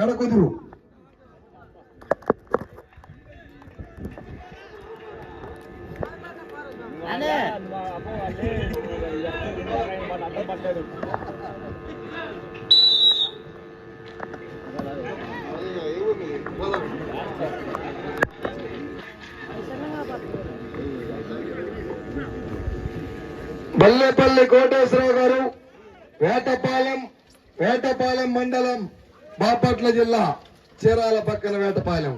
కడకుదురు. బల్లేపల్లి కోటేశ్వరరావు గారు వేటపాలెం వేటపాలెం మండలం. బాపట్ల జిల్లా చీరాల పక్కన వేటపాలెం.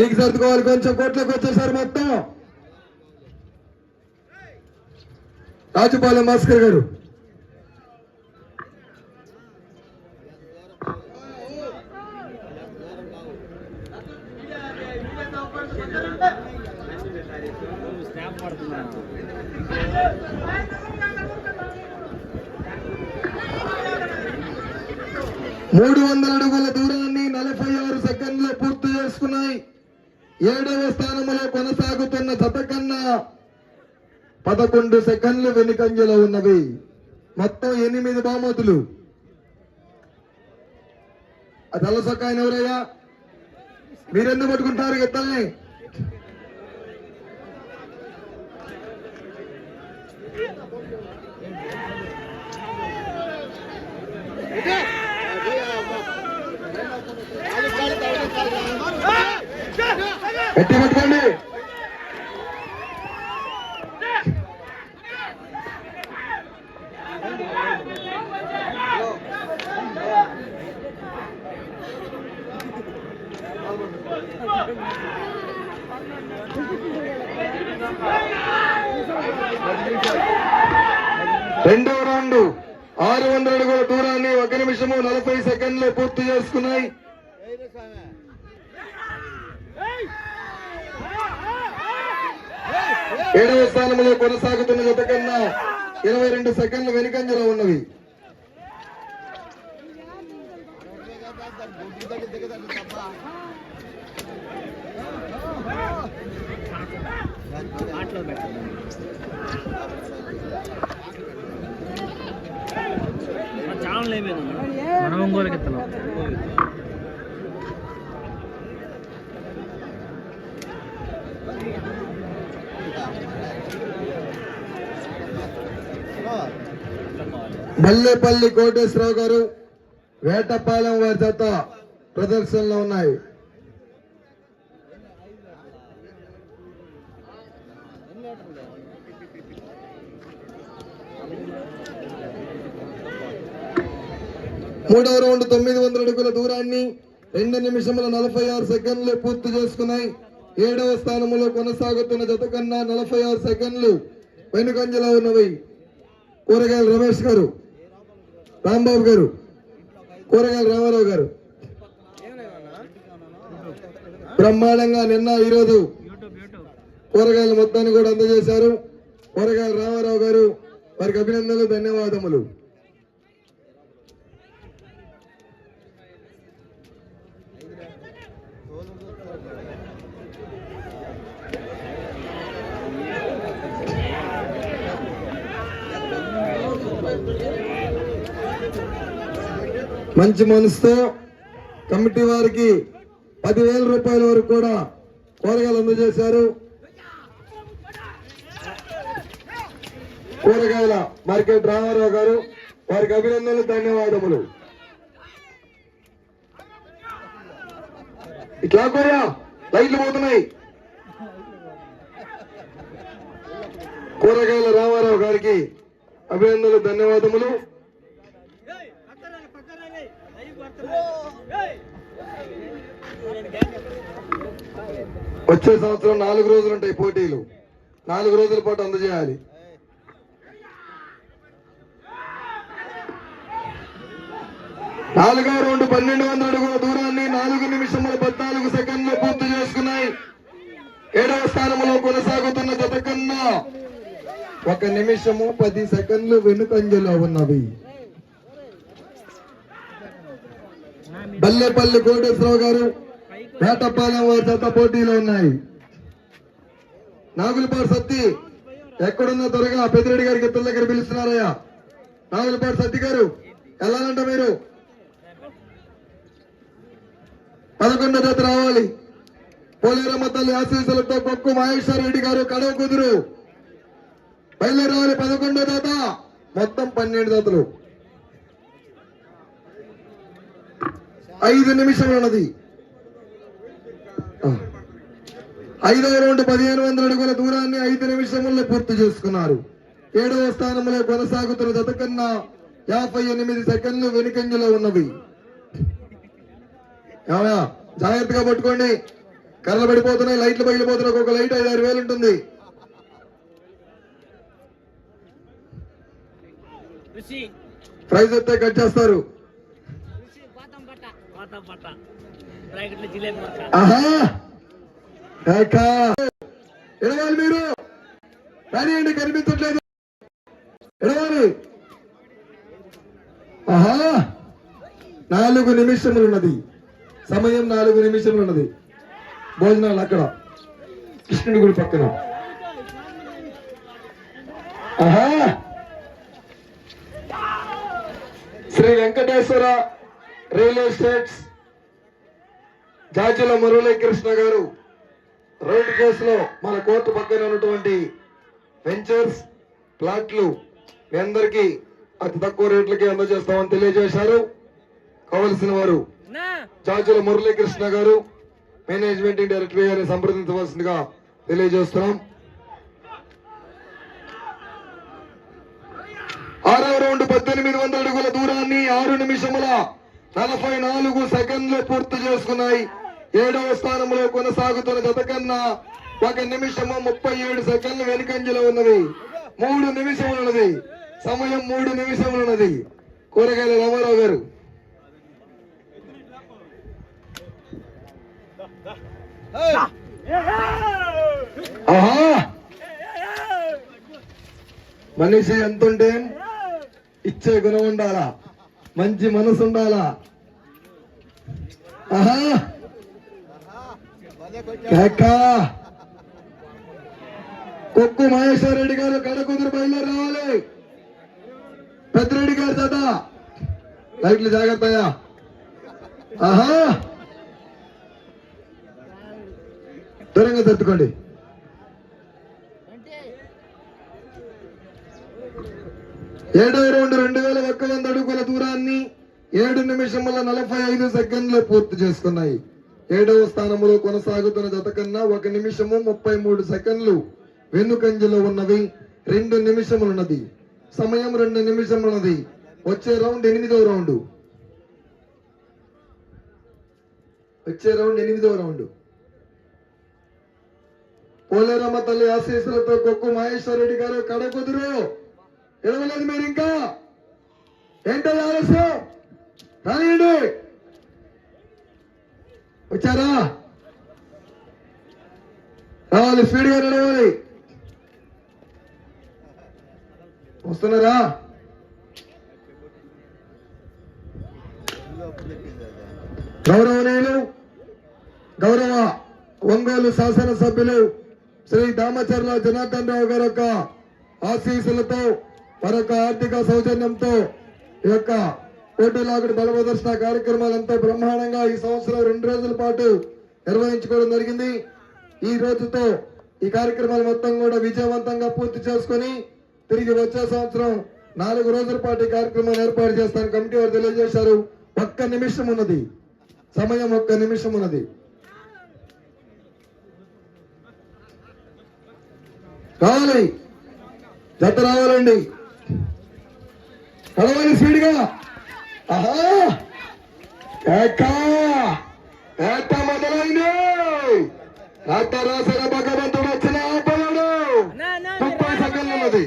ఏకి సర్దుకోవాలి? కొంచెం కోట్లకు వచ్చేసారు మొత్తం. రాజుపాలెం భాస్కర్ గారు. మూడు వందల అడుగుల దూరాన్ని నలభై ఆరు సెకండ్లు పూర్తి చేసుకున్నాయి. ఏడవ స్థానంలో కొనసాగుతున్న జత కన్నా పదకొండు సెకండ్లు వెనుకంజలో ఉన్నవి. మొత్తం ఎనిమిది బామతులు ఆ తెల్ల ఎవరయ్యా? మీరెందుకు పట్టుకుంటారు గిత్తల్ని? గట్టి పట్టుకోండి రెండో రౌండ్ ఆరు వందల అడుగుల దూరాన్ని ఒక నిమిషము నలభై సెకండ్లు పూర్తి చేసుకున్నాయి. ఏడవ స్థానంలో కొనసాగుతున్న జత కన్నా ఇరవై రెండు సెకండ్లు వెనుకంజలో ఉన్నవి. మనం ఒంగోలుకి మల్లేపల్లి కోటేశ్వరరావు గారు వేటపాలెం వారి చేత ప్రదర్శనలో ఉన్నాయి. మూడవ రౌండ్ తొమ్మిది వందల అడుగుల దూరాన్ని రెండు నిమిషముల నలభై ఆరు సెకండ్లు పూర్తి చేసుకున్నాయి. ఏడవ స్థానంలో కొనసాగుతున్న జత కన్నా నలభై ఆరు సెకండ్లు వెనుకంజలో ఉన్నవి. కూరగాయలు రమేష్ గారు. రాంబాబు గారు కూరగాయల రామారావు గారు. బ్రహ్మాండంగా నిన్న ఈరోజు కూరగాయల మొత్తాన్ని కూడా అందజేశారు. కూరగాయల రామారావు గారు వారికి అభినందనలు ధన్యవాదములు. మంచి మనసుతో కమిటీ వారికి పదివేల రూపాయల వరకు కూడా కూరగాయలు అందజేశారు. కూరగాయల మార్కెట్ రామారావు గారు వారికి అభినందనలు ధన్యవాదములు. ఇట్లా కూడా లైట్లు పోతున్నాయి. కూరగాయల రామారావు గారికి అభినందనలు ధన్యవాదములు. వచ్చే సంవత్సరం నాలుగు రోజులు ఉంటాయి పోటీలు. నాలుగు రోజుల పాటు అందజేయాలి. నాలుగో రౌండ్ పన్నెండు వందల అడుగుల దూరాన్ని నాలుగు నిమిషముల పద్నాలుగు సెకండ్లు పూర్తి చేసుకున్నాయి. ఏడవ స్థానంలో కొనసాగుతున్న జత కన్నా ఒక నిమిషము పది సెకండ్లు వెనుకంజలో ఉన్నవి. బల్లెపల్లి కోటేశ్వరరావు గారు వేటపాలెం వారి చేత పోటీలో ఉన్నాయి. నాగులపాటి సత్తి ఎక్కడున్నా త్వరగా పెద్దిరెడ్డి గారికి ఇతరుల దగ్గర పిలుస్తున్నారయ్యా. నాగులపాటి సత్తి గారు వెళ్ళాలంట మీరు. పదకొండో జత రావాలి. పోలేరమ్మ తల్లి ఆశీస్సులతో కొక్కు మహేశ్వర రెడ్డి గారు కడవ కుదురు బయలుదేరి రావాలి పదకొండో దాత మొత్తం పన్నెండు దాతలు ఐదు నిమిషం ఉన్నది. ఐదవ రౌండ్ పదిహేను వందల అడుగుల దూరాన్ని ఐదు నిమిషముల్లో పూర్తి చేసుకున్నారు. ఏడవ స్థానంలో కొనసాగుతున్న జత కన్నా యాభై ఎనిమిది సెకండ్లు వెనుకంజలో ఉన్నవి. జాగ్రత్తగా పట్టుకోండి. కర్రలు పడిపోతున్నాయి లైట్లు పగిలిపోతున్నాయి ఒక లైట్ ఐదు ఆరు వేలు ఉంటుంది. ప్రైజ్ ఎత్తే కట్ చేస్తారు. ఆహా. ఎడవాలి మీరు. రానియండి కనిపించట్లేదు. ఎడవాలి ఆహా. నాలుగు నిమిషములు ఉన్నది సమయం నాలుగు నిమిషములు ఉన్నది భోజనాలు అక్కడ. కృష్ణుడి గుడి పక్కన. ఆహా. శ్రీ వెంకటేశ్వర రియల్ ఎస్టేట్స్ జాజుల మురళీకృష్ణ గారు. రోడ్డు కేసులో మన కోర్టు పక్కన ఉన్నటువంటి వెంచర్స్ ప్లాట్లు మీ అందరికీ అతి తక్కువ రేట్లకి అందజేస్తామని తెలియజేశారు. కావలసిన వారు జాజుల మురళీకృష్ణ గారు మేనేజ్మెంట్ డైరెక్టర్ గారిని సంప్రదించవలసిందిగా తెలియజేస్తున్నాం. ఆరవ రౌండ్ పద్దెనిమిది వందల అడుగుల దూరాన్ని ఆరు నిమిషముల నలభై నాలుగు సెకండ్లు పూర్తి చేసుకున్నాయి. ఏడవ స్థానంలో కొనసాగుతున్న జత కన్నా ఒక నిమిషము ముప్పై ఏడు సెకండ్లు వెనుకంజలో ఉన్నది. మూడు నిమిషములు ఉన్నది సమయం మూడు నిమిషములున్నది. కూరగాయల రామారావు గారు. ఆహా! మనిషి ఎంతుంటే ఇచ్చే గుణం ఉండాలా? మంచి మనసు ఉండాలా? ఆహా! కేకా. కొక్కు మహేశ్వర రెడ్డి గారు కడకుదురు బయలుదేరి రావాలి. పెద్దరెడ్డి గారు చేత లైట్లు జాగ్రత్తయా ఆహా. దూరంగా తట్టుకోండి. ఏడవ రెండు రెండు వేల ఒక్క వంద అడుగుల దూరాన్ని ఏడు నిమిషముల నలభై ఐదు సెకండ్లు పూర్తి చేసుకున్నాయి. ఏడవ స్థానంలో కొనసాగుతున్న జత కన్నా ఒక నిమిషము ముప్పై మూడు సెకండ్లు వెన్నుకంజలో ఉన్నవి. రెండు నిమిషములున్నది. సమయం రెండు నిమిషములున్నది. వచ్చే రౌండ్ ఎనిమిదవ రౌండ్. వచ్చే రౌండ్ ఎనిమిదవ రౌండ్. పోలేరమ్మ తల్లి ఆశీస్సులతో కొక్కు మహేశ్వర రెడ్డి గారు కడకుదురు ఎడవలేదు మీరు ఇంకా? ఏంటో ఆలస్యం? రానియండి. వచ్చారా? రావాలి స్పీడ్గా నడవాలి. వస్తున్నారా? గౌరవనీయులు గౌరవ ఒంగోలు శాసనసభ్యులు శ్రీ దామచర్ల జనార్దన్ రావు గారి యొక్క ఆశీస్సులతో మరొక ఆర్థిక సౌజన్యంతో ఈ యొక్క పోటీలాగుడు బల కార్యక్రమాలు కార్యక్రమాలంతా బ్రహ్మాండంగా ఈ సంవత్సరం రెండు రోజుల పాటు నిర్వహించుకోవడం జరిగింది. ఈ రోజుతో ఈ కార్యక్రమాలు మొత్తం కూడా విజయవంతంగా పూర్తి చేసుకొని తిరిగి వచ్చే సంవత్సరం నాలుగు రోజుల పాటు ఈ కార్యక్రమాన్ని ఏర్పాటు చేస్తాను కమిటీ వారు తెలియజేశారు. ఒక్క నిమిషం ఉన్నది. సమయం ఒక్క నిమిషం ఉన్నది. రావాలి జత రావాలండి. నడవాలి స్పీడ్గా. ఆహా! ఏకా! ఏట మొదలైంది! రాత రాసిన భగవంతుడు వచ్చిన ఆపలేడు! ముప్పై సెకండ్లు ఉన్నది.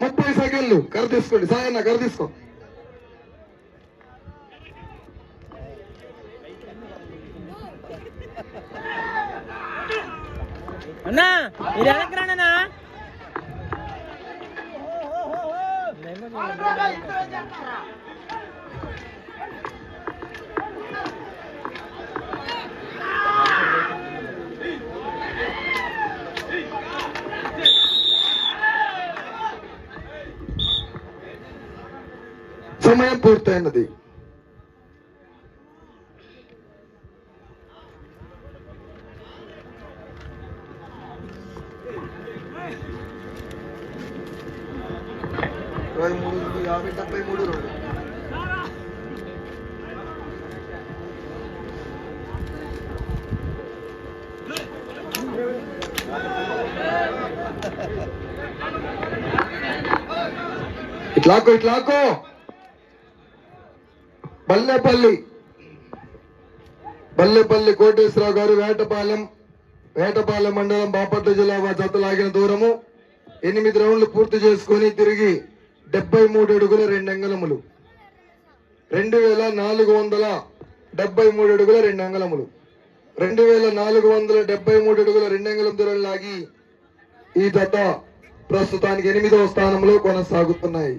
ముప్పై సెకండ్లు. కర తీసుకోండి. సాయన్న కర తీసుకో. అన్నా రండి అన్నా సమయం పూర్తయినది ఇరవై మూడు యాభై డెబ్బై మూడు రెండు ఇట్లాకో ఇట్లాకో. బల్లెపల్లి. బల్లెపల్లి కోటేశ్వరరావు గారు వేటపాలెం వేటపాలెం మండలం బాపట్ల జిల్లా జతలాగిన జత లాగిన దూరము ఎనిమిది రౌండ్లు పూర్తి చేసుకొని తిరిగి డెబ్బై మూడు అడుగుల రెండు అంగళములు రెండు వేల నాలుగు వందల డెబ్బై మూడు అడుగుల రెండు అంగళములు రెండు వేల నాలుగు వందల డెబ్బై మూడు అడుగుల రెండు అంగళం దూరం లాగి ఈ జత ప్రస్తుతానికి ఎనిమిదవ స్థానంలో కొనసాగుతున్నాయి.